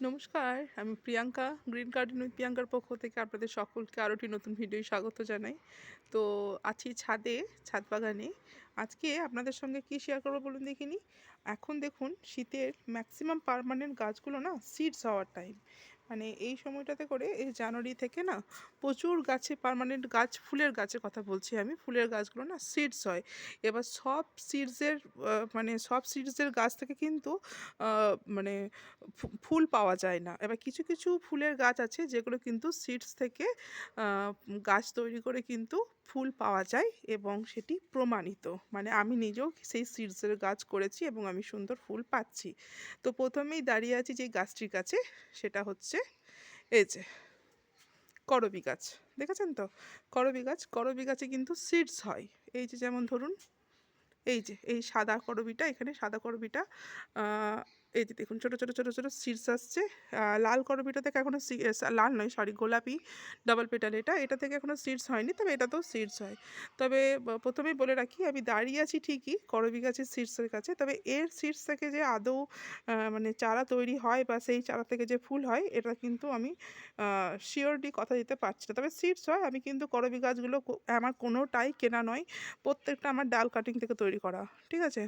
নমস্কার, আমি Priyanka, green garden with প্রিয়াঙ্কার পক্ষ থেকে আপনাদের সকলকে আরও একটি নতুন ভিডিও স্বাগত জানাই। তো আছি ছাদে, ছাদ বাগানে। আজকে আপনাদের সঙ্গে কি শেয়ার করব বলুন দেখিনি এখন দেখুন, শীতের ম্যাক্সিমাম পারমানেন্ট গাছগুলো না সিডস হওয়ার টাইম মানে এই সময়টাতে করে, এই জানুয়ারি থেকে না প্রচুর গাছে পারমানেন্ট গাছ, ফুলের গাছের কথা বলছি আমি। ফুলের গাছগুলো না সিডস হয়। এবার সব সিডসের মানে সব সিডসের গাছ থেকে কিন্তু মানে ফুল পাওয়া যায় না। এবার কিছু কিছু ফুলের গাছ আছে যেগুলো কিন্তু সিডস থেকে গাছ তৈরি করে কিন্তু ফুল পাওয়া যায় এবং সেটি প্রমাণিত। মানে আমি নিজেও সেই সিডসের গাছ করেছি এবং আমি সুন্দর ফুল পাচ্ছি। তো প্রথমেই দাঁড়িয়ে আছি যে গাছটির কাছে, সেটা হচ্ছে এই যে করবি গাছ। দেখেছেন তো? করবি গাছ, করবি গাছে কিন্তু সিডস হয়। এই যে যেমন ধরুন, এই যে, এই সাদা করবিটা, এখানে সাদা করবিটা এই যে দেখুন, ছোটো ছোটো ছোটো ছোটো সিডস আসছে। লাল করবিটা থেকে এখনও লাল নয় সরি গোলাপি ডাবল পেটাল এটা। এটা থেকে এখনও সিডস হয়নি, তবে এটাতেও সিডস হয়। তবে প্রথমেই বলে রাখি, আমি দাঁড়িয়ে আছি ঠিকই, করবি গাছের সিডসের কাছে, তবে এর সিডস থেকে যে আদৌ মানে চারা তৈরি হয় বা সেই চারা থেকে যে ফুল হয়, এটা কিন্তু আমি শিওরলি কথা দিতে পারছি না। তবে সিডস হয়, আমি কিন্তু করবি গাছগুলো আমার কোনোটাই কেনা নয়, প্রত্যেকটা আমার ডাল কাটিং থেকে তৈরি করা, ঠিক আছে?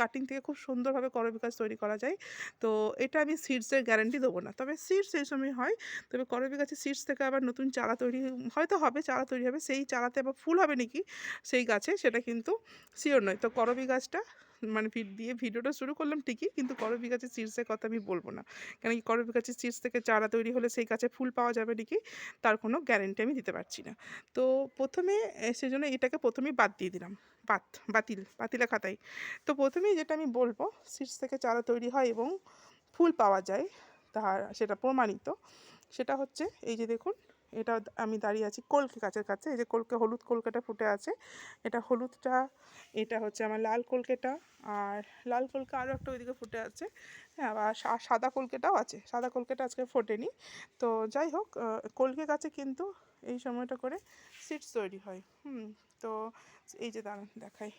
কাটিং থেকে খুব সুন্দরভাবে করবি গাছ তৈরি করা যায়। তো এটা আমি সিডসের গ্যারান্টি দেবো না। তবে সিডস এই সময় হয়, তবে করবি গাছের সিডস থেকে আবার নতুন চারা তৈরি, হয়তো হবে, চারা তৈরি হবে, সেই চারাতে আবার ফুল হবে নাকি সেই গাছে, সেটা কিন্তু শিওর নয়। তো করবি গাছটা মানে ভিড দিয়ে ভিডিওটা শুরু করলাম ঠিকই কিন্তু করবি গাছের সিডসের কথা আমি বলব না। কেন কি করবি গাছের সিডস থেকে চারা তৈরি হলে সেই গাছে ফুল পাওয়া যাবে নাকি তার কোনো গ্যারেন্টি আমি দিতে পারছি না। তো প্রথমে সেজন্য এটাকে প্রথমেই বাদ দিয়ে দিলাম। বাত বাতিল, বাতিলা খাতায়। তো প্রথমেই যেটা আমি বলব সিডস থেকে চারা তৈরি হয় এবং ফুল পাওয়া যায়, তার, সেটা প্রমাণিত। সেটা হচ্ছে, এই যে দেখুন এটা আমি দাঁড়িয়ে আছি কলকে গাছের কাছে, এই যে কলকে হলুদ কলকেটা ফুটে আছে। এটা হলুদটা, এটা হচ্ছে আমার লাল কলকেটা, আর লাল কলকে আরও একটা ওইদিকে ফুটে আছে। হ্যাঁ আবার সাদা কলকেটাও আছে, সাদা কলকেটা আজকে ফোটেনি। তো যাই হোক কলকে গাছে কিন্তু এই সময়টা করে সিডস তৈরি হয়। হুম, তো এই যে দাঁড়ান, দেখাই।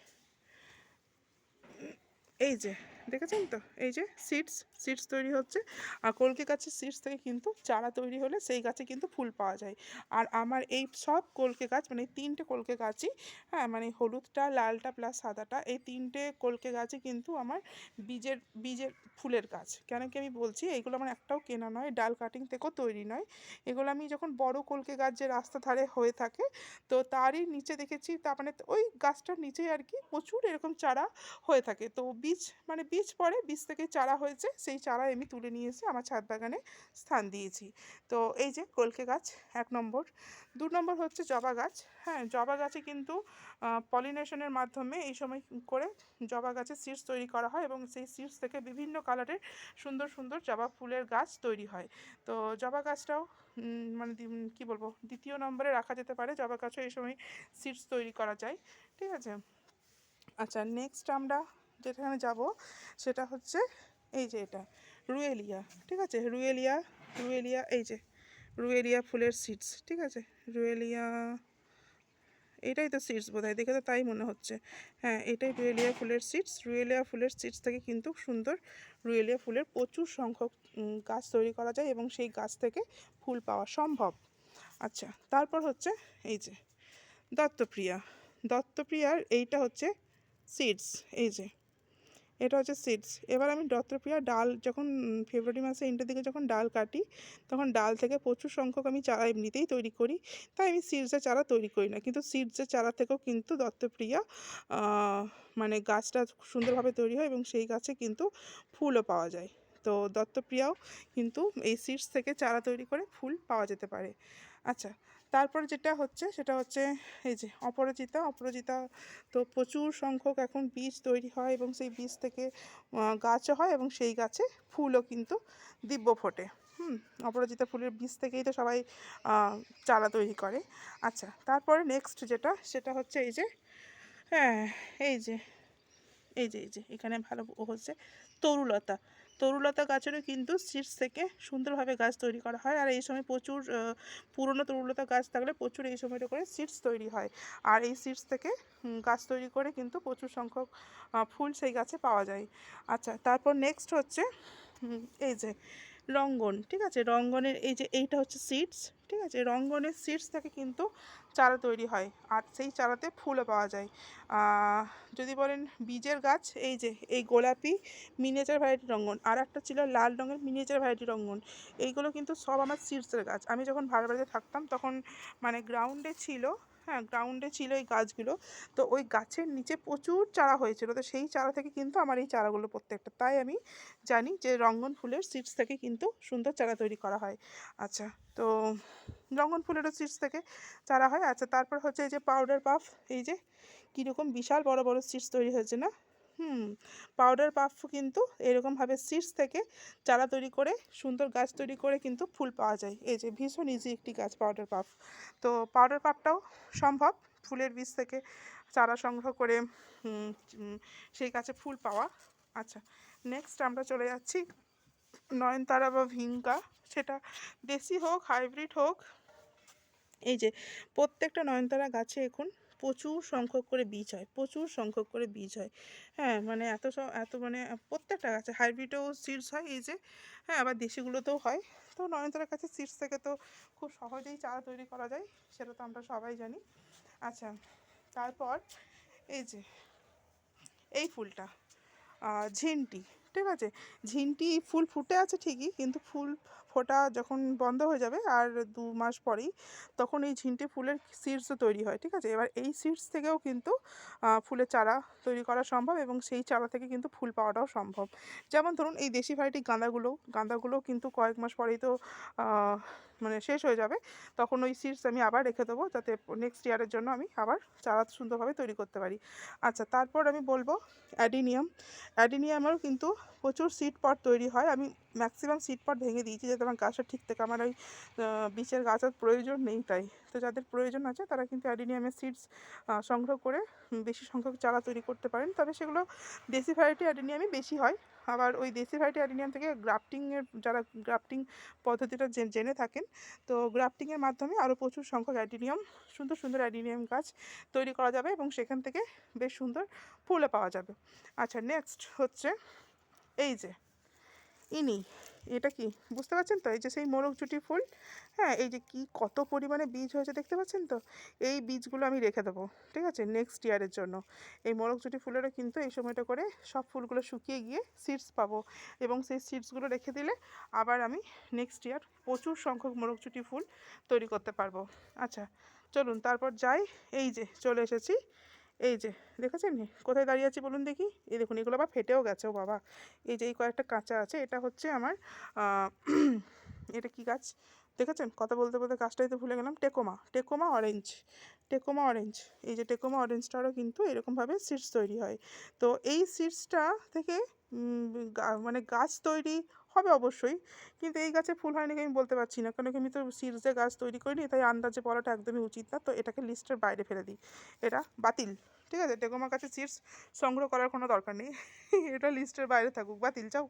এই যে দেখেছেন তো? এই যে সিডস সিডস তৈরি হচ্ছে। আর কলকে গাছের সিডস থেকে কিন্তু চারা তৈরি হলে সেই গাছে কিন্তু ফুল পাওয়া যায়। আর আমার এই সব কলকে গাছ মানে তিনটে কলকে গাছই হ্যাঁ মানে হলুদটা, লালটা প্লাস সাদাটা, এই তিনটে কলকে গাছই কিন্তু আমার বীজের বীজের ফুলের গাছ। কেন কি আমি বলছি? এইগুলো আমার একটাও কেনা নয়, ডাল কাটিং থেকেও তৈরি নয়। এগুলো আমি যখন বড় কলকে গাছ যে রাস্তা ধারে হয়ে থাকে, তো তারই নিচে দেখেছি তার মানে ওই গাছটার নিচেই আর কি প্রচুর এরকম চারা হয়ে থাকে। তো বীজ মানে বীজ পড়ে, বীজ থেকে চারা হয়েছে, সেই চারা আমি তুলে নিয়ে এসে আমার ছাদ বাগানে স্থান দিয়েছি। তো এই যে কলকে গাছ এক নম্বর। দু নম্বর হচ্ছে জবা গাছ। হ্যাঁ জবা গাছে কিন্তু পলিনেশনের মাধ্যমে এই সময় করে জবা গাছের সিডস তৈরি করা হয় এবং সেই সিডস থেকে বিভিন্ন কালারের সুন্দর সুন্দর জবা ফুলের গাছ তৈরি হয়। তো জবা গাছটাও মানে কি বলব, দ্বিতীয় নম্বরে রাখা যেতে পারে। জবা গাছও এই সময় সিডস তৈরি করা যায়। ঠিক আছে? আচ্ছা নেক্সট আমরা যেখানে যাব, সেটা হচ্ছে এই যে এটা, রুয়েলিয়া, ঠিক আছে? রুয়েলিয়া রুয়েলিয়া, এই যে, রুয়েলিয়া ফুলের সিডস ঠিক আছে? রুয়েলিয়া, এটাই তো সিডস বোধ হয় দেখে তো তাই মনে হচ্ছে। হ্যাঁ এটাই রুয়েলিয়া ফুলের সিডস রুয়েলিয়া ফুলের সিডস থেকে কিন্তু সুন্দর রুয়েলিয়া ফুলের প্রচুর সংখ্যক গাছ তৈরি করা যায় এবং সেই গাছ থেকে ফুল পাওয়া সম্ভব। আচ্ছা তারপর হচ্ছে এই যে, দত্তপ্রিয়া। দত্তপ্রিয়ার এইটা হচ্ছে সিডস এই যে এটা হচ্ছে সিডস। এবার আমি দত্তপ্রিয়া ডাল যখন ফেব্রুয়ারি মাসে এন্ডের দিকে যখন ডাল কাটি, তখন ডাল থেকে প্রচুর সংখ্যক আমি চারা এমনিতেই তৈরি করি। তাই আমি সিডসের চারা তৈরি করি না। কিন্তু সিডসের চারা থেকেও কিন্তু দত্তপ্রিয়া মানে গাছটা সুন্দরভাবে তৈরি হয় এবং সেই গাছে কিন্তু ফুলও পাওয়া যায়। তো দত্তপ্রিয়াও কিন্তু এই সিডস থেকে চারা তৈরি করে ফুল পাওয়া যেতে পারে। আচ্ছা তারপর যেটা হচ্ছে, সেটা হচ্ছে এই যে অপরাজিতা অপরাজিতা তো প্রচুর সংখ্যক এখন বীজ তৈরি হয় এবং সেই বীজ থেকে গাছও হয় এবং সেই গাছে ফুলও কিন্তু দিব্য ফোটে। হুম, অপরাজিতা ফুলের বীজ থেকেই তো সবাই চারা তৈরি করে। আচ্ছা তারপরে নেক্সট যেটা, সেটা হচ্ছে এই যে হ্যাঁ এই যে এই যে এই যে, এখানে ভালো হচ্ছে তরুলতা। তরুলতা গাছেরও কিন্তু সিডস থেকে সুন্দরভাবে গাছ তৈরি করা হয়। আর এই সময় প্রচুর পুরনো তরুলতা গাছ থাকলে প্রচুর এই সময়টা করে সিডস তৈরি হয়। আর এই সিডস থেকে গাছ তৈরি করে কিন্তু প্রচুর সংখ্যক ফুল সেই গাছে পাওয়া যায়। আচ্ছা তারপর নেক্সট হচ্ছে এই যে রঙ্গন, ঠিক আছে? রঙ্গনের এই যে এইটা হচ্ছে সিডস ঠিক আছে? রঙ্গনের সিডস থেকে কিন্তু চারা তৈরি হয় আর সেই চারাতে ফুলও পাওয়া যায়। যদি বলেন বীজের গাছ, এই যে, এই গোলাপি মিনিয়েচার ভ্যারাইটি রঙ্গন আর একটা ছিল লাল রঙের মিনিয়েচার ভ্যারাইটি রঙ্গন, এইগুলো কিন্তু সব আমার সিডসের গাছ। আমি যখন ভাড়া বাড়িতে থাকতাম, তখন মানে গ্রাউন্ডে ছিল হ্যাঁ গ্রাউন্ডে ছিল এই গাছগুলো। তো ওই গাছের নিচে প্রচুর চারা হয়েছিল। তো সেই চারা থেকে কিন্তু আমার এই চারাগুলো প্রত্যেকটা। তাই আমি জানি যে রঙ্গন ফুলের সিডস থেকে কিন্তু সুন্দর চারা তৈরি করা হয়। আচ্ছা তো রঙ্গন ফুলেরও সিডস থেকে চারা হয়। আচ্ছা তারপর হচ্ছে এই যে পাউডার পাফ এই যে কীরকম বিশাল বড় বড় সিডস তৈরি হয়েছে না? হুম পাউডার পাফ কিন্তু এরকমভাবে সিডস থেকে চারা তৈরি করে, সুন্দর গাছ তৈরি করে কিন্তু ফুল পাওয়া যায়। এই যে ভীষণ ইজি একটি গাছ পাউডার পাফ তো পাউডার পাফটাও সম্ভব, ফুলের বীজ থেকে চারা সংগ্রহ করে সেই গাছে ফুল পাওয়া। আচ্ছা নেক্সট আমরা চলে যাচ্ছি নয়নতারা বা ভিঙ্কা সেটা দেশি হোক হাইব্রিড হোক, এই যে প্রত্যেকটা নয়নতারা গাছে এখন প্রচুর সংখ্যক করে বীজ হয়, প্রচুর সংখ্যক করে বীজ হয়। হ্যাঁ মানে এত এত মানে প্রত্যেকটা গাছে হাইব্রিডেও সিডস হয়, এই যে হ্যাঁ আবার দেশিগুলোতেও হয়। তো নয়নতারার কাছে সিডস থেকে তো খুব সহজেই চারা তৈরি করা যায়, সেটা তো আমরা সবাই জানি। আচ্ছা তারপর এই যে, এই ফুলটা ঝিনটি, ঠিক আছে? ঝিনটি ফুল ফুটে আছে ঠিকই, কিন্তু ফুল ফোটা যখন বন্ধ হয়ে যাবে আর দু মাস পরেই, তখন এই ঝিনটে ফুলের সিডসও তৈরি হয়, ঠিক আছে? এবার এই সিডস থেকেও কিন্তু ফুলের চারা তৈরি করা সম্ভব এবং সেই চারা থেকে কিন্তু ফুল পাওয়াটাও সম্ভব। যেমন ধরুন এই দেশি ভ্যারাইটি গাঁদাগুলো গাঁদাগুলো কিন্তু কয়েক মাস পরেই তো মানে শেষ হয়ে যাবে, তখন ওই সিডস আমি আবার রেখে দেবো যাতে নেক্সট ইয়ারের জন্য আমি আবার চারা সুন্দরভাবে তৈরি করতে পারি। আচ্ছা তারপর আমি বলব অ্যাডিনিয়াম। অ্যাডিনিয়ামেরও কিন্তু প্রচুর সিড পট তৈরি হয়। আমি ম্যাক্সিমাম সিড পট ভেঙে দিয়েছি যাতে আমার গাছটা ঠিক থেকে আমার ওই বীজের গাছের প্রয়োজন নেই তাই। তো যাদের প্রয়োজন আছে তারা কিন্তু অ্যাডিনিয়ামের সিডস সংগ্রহ করে বেশি সংখ্যক চারা তৈরি করতে পারেন। তবে সেগুলো দেশি ভ্যারাইটি অ্যাডিনিয়ামই বেশি হয়। আবার ওই দেশি ভ্যারাইটি অ্যাডিনিয়াম থেকে গ্রাফটিংয়ের যারা গ্রাফটিং পদ্ধতিটা জেনে থাকেন, তো গ্রাফটিংয়ের মাধ্যমে আরও প্রচুর সংখ্যক অ্যাডিনিয়াম, সুন্দর সুন্দর অ্যাডিনিয়াম গাছ তৈরি করা যাবে এবং সেখান থেকে বেশ সুন্দর ফুলও পাওয়া যাবে। আচ্ছা নেক্সট হচ্ছে এই যে, ইনি এটা কি? বুঝতে পারছেন তো? এই যে সেই মোরগচুটি ফুল হ্যাঁ এই যে কি কত পরিমাণে বীজ হয়েছে দেখতে পাচ্ছেন তো? এই বীজগুলো আমি রেখে দেবো, ঠিক আছে? নেক্সট ইয়ারের জন্য। এই মোরগচুটি ফুলেরও কিন্তু এই সময়টা করে সব ফুলগুলো শুকিয়ে গিয়ে সিডস পাবো এবং সেই সিডসগুলো রেখে দিলে আবার আমি নেক্সট ইয়ার প্রচুর সংখ্যক মোরগচুটি ফুল তৈরি করতে পারব। আচ্ছা চলুন, তারপর যাই। এই যে চলে এসেছি। এই যে, দেখেছেন? কোথায় দাঁড়িয়ে আছি বলুন দেখি। এই দেখুন, এগুলো আবার ফেটেও গেছে, ও বাবা। এই যে, এই কয়েকটা কাঁচা আছে, এটা হচ্ছে আমার এটা কি গাছ? দেখেছেন? কথা বলতে বলতে গাছটাই তো ভুলে গেলাম, tecoma tecoma orange tecoma orange. এই যে, টেকোমা অরেঞ্জটারও কিন্তু এরকমভাবে সিডস তৈরি হয়। তো এই সিডসটা থেকে মানে গাছ তৈরি হবে অবশ্যই। কিন্তু এই গাছে ফুল হয়নি আমি বলতে পারছি না। কারণ আমি তো সিডসে গাছ তৈরি করিনি, তাই আন্দাজে বলাটা একদমই উচিত না। তো এটাকে লিস্টের বাইরে ফেলে দিই। এটা বাতিল। ঠিক আছে? টেকোমার কাছে সিডস সংগ্রহ করার কোনো দরকার নেই। এটা লিস্টের বাইরে থাকুক। বাতিল, যাও।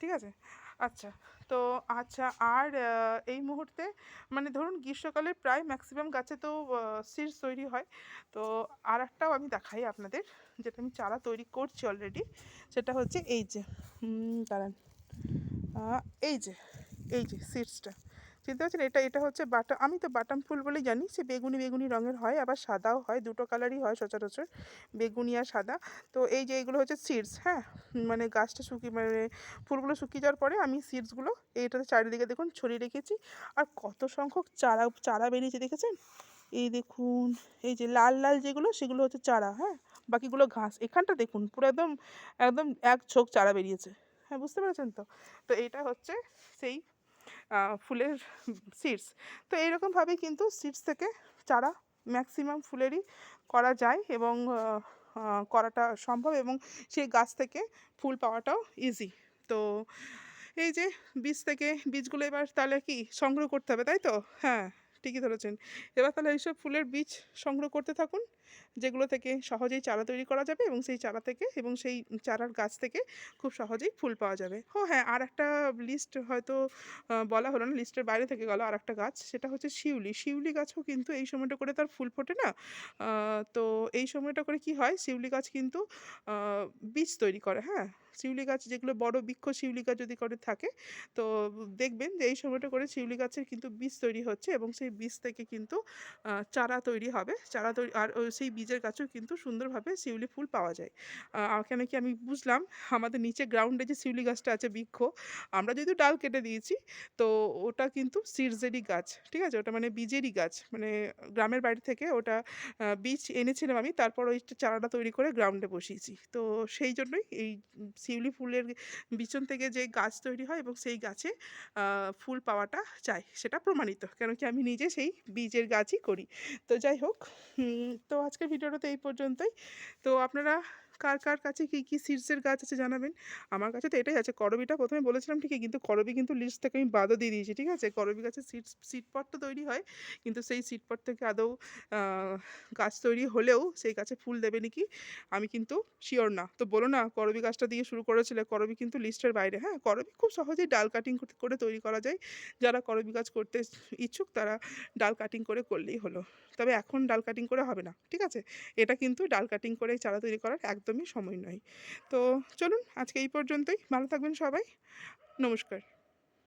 ঠিক আছে? আচ্ছা। তো আচ্ছা আর এই মুহূর্তে মানে ধরুন গ্রীষ্মকালে প্রায় ম্যাক্সিমাম গাছে তো সিডস তৈরি হয়। তো আর একটাও আমি দেখাই আপনাদের, যেটা আমি চারা তৈরি করছি অলরেডি সেটা হচ্ছে এই যে দাঁড়ান। এই যে এই যে সিডসটা চিনতে পারছেন? এটা এটা হচ্ছে বাটা, আমি তো বাটাম ফুল বলেই জানি, সে বেগুনি বেগুনি রঙের হয়, আবার সাদাও হয়, দুটো কালারই হয় সচরাচর, বেগুনি আর সাদা। তো এই যে এইগুলো হচ্ছে সিডস হ্যাঁ? মানে গাছটা শুকিয়ে মানে ফুলগুলো শুকিয়ে যাওয়ার পরে আমি সিডসগুলো এইটাতে চারিদিকে দেখুন ছড়িয়ে রেখেছি। আর কত সংখ্যক চারা চারা বেরিয়েছে দেখেছেন? এই দেখুন, এই যে লাল লাল যেগুলো, সেগুলো হচ্ছে চারা হ্যাঁ? বাকিগুলো ঘাস। এখানটা দেখুন, পুরো একদম একদম এক ছোক চারা বেরিয়েছে। হ্যাঁ বুঝতে পেরেছেন তো? তো এইটা হচ্ছে সেই ফুলের সিডস তো এইরকমভাবেই কিন্তু সিডস থেকে চারা ম্যাক্সিমাম ফুলেরই করা যায় এবং করাটা সম্ভব এবং সেই গাছ থেকে ফুল পাওয়াটাও ইজি তো এই যে বীজ থেকে বীজগুলো এবার তাহলে কি সংগ্রহ করতে হবে, তাই তো? হ্যাঁ ঠিকই ধরেছেন। এবার তাহলে এইসব ফুলের বীজ সংগ্রহ করতে থাকুন। যেগুলো থেকে সহজেই চারা তৈরি করা যাবে এবং সেই চারা থেকে এবং সেই চারার গাছ থেকে খুব সহজেই ফুল পাওয়া যাবে। ও হ্যাঁ আর একটা লিস্ট হয়তো বলা হলো না লিস্টের বাইরে থেকে গেল আর একটা গাছ, সেটা হচ্ছে শিউলি। শিউলি গাছও কিন্তু এই সময়টা করে তার ফুল ফোটে না। তো এই সময়টা করে কি হয়? শিউলি গাছ কিন্তু বীজ তৈরি করে হ্যাঁ? শিউলি গাছ যেগুলো বড় বৃক্ষ শিউলি গাছ যদি করে থাকে, তো দেখবেন যে এই সময়টা করে শিউলি গাছের কিন্তু বীজ তৈরি হচ্ছে এবং সেই বীজ থেকে কিন্তু চারা তৈরি হবে। চারা তৈরি, আর সেই বীজের গাছেও কিন্তু সুন্দরভাবে শিউলি ফুল পাওয়া যায়। কেন কি আমি বুঝলাম, আমাদের নিচে গ্রাউন্ডে যে শিউলি গাছটা আছে বৃক্ষ, আমরা যেহেতু ডাল কেটে দিয়েছি, তো ওটা কিন্তু সিডসেরই গাছ, ঠিক আছে? ওটা মানে বীজেরই গাছ মানে গ্রামের বাড়ি থেকে ওটা বীজ এনেছিলাম আমি, তারপর ওই চারাটা তৈরি করে গ্রাউন্ডে বসিয়েছি। তো সেই জন্যই এই শিউলি ফুলের বিচন থেকে যে গাছ তৈরি হয় এবং সেই গাছে ফুল পাওয়াটা চাই সেটা প্রমাণিত। কেন কি আমি নিজে সেই বীজের গাছই করি। তো যাই হোক তো আজকের ভিডিওটা তো এই পর্যন্তই। তো আপনারা কার কার কাছে কী কী সিডসের গাছ আছে জানাবেন? আমার কাছে তো এটাই আছে। করবিটা প্রথমে বলেছিলাম ঠিকই, কিন্তু করবি কিন্তু লিস্ট থেকে আমি বাদও দিয়ে দিয়েছি, ঠিক আছে? করবি গাছের সিড সিডপট তো তৈরি হয়, কিন্তু সেই সিডপট থেকে আদৌ গাছ তৈরি হলেও সেই গাছে ফুল দেবে নাকি? আমি কিন্তু শিওর না। তো বলো না, করবি গাছটা দিয়ে শুরু করেছিলে, করবি কিন্তু লিস্টের বাইরে। হ্যাঁ করবি খুব সহজেই ডাল কাটিং করে তৈরি করা যায়। যারা করবি গাছ করতে ইচ্ছুক, তারা ডাল কাটিং করে করলেই হলো। তবে এখন ডাল কাটিং করে হবে না, ঠিক আছে? এটা কিন্তু ডাল কাটিং করে চারা তৈরি করার একদমই সময় নয়। তো চলুন আজকে এই পর্যন্তই। ভালো থাকবেন সবাই। নমস্কার।